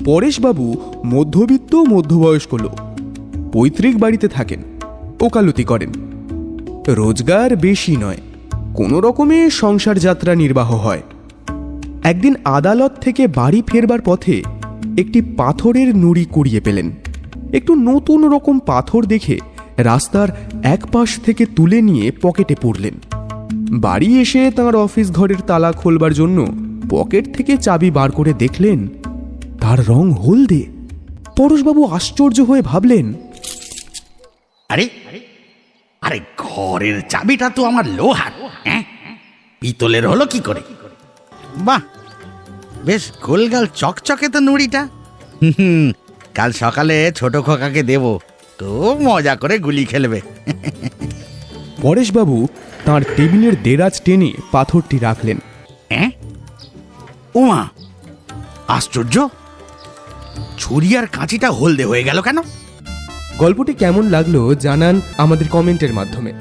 পরেশবাবু মধ্যবিত্ত মধ্যবয়স্ক লোক। পৈতৃক বাড়িতে থাকেন ওকালতি করেন। রোজগার বেশি নয়, কোনো রকমে সংসার যাত্রা নির্বাহ হয়। একদিন আদালত থেকে বাড়ি ফেরবার পথে একটি পাথরের নুড়ি কুড়িয়ে পেলেন। একটু নতুন রকম পাথর দেখে রাস্তার এক পাশ থেকে তুলে নিয়ে পকেটে পুরলেন। বাড়ি এসে তাঁর অফিস ঘরের তালা খোলবার জন্য পকেট থেকে চাবি বার করে দেখলেন তার রং হলদে। পরশবাবু আশ্চর্য হয়ে ভাবলেন আরে আরে ঘরের চাবিটা তো আমার লোহার হ্যাঁ? পিতলের হলো কি করে? বাহ বেশ গোলগাল চকচকে তো নুড়িটা। হুম কাল সকালে ছোট খোকাকে দেব তো মজা করে গুলি খেলবে। পরেশবাবু তার টেবিলের দেরাজ টেনে পাথরটি রাখলেন। হ্যাঁ? ওমা আশ্চর্য! ছুরি আর কাঁচিটা হলদে হয়ে গেল কেন? গল্পটি কেমন লাগল জানান আমাদের কমেন্টের মাধ্যমে।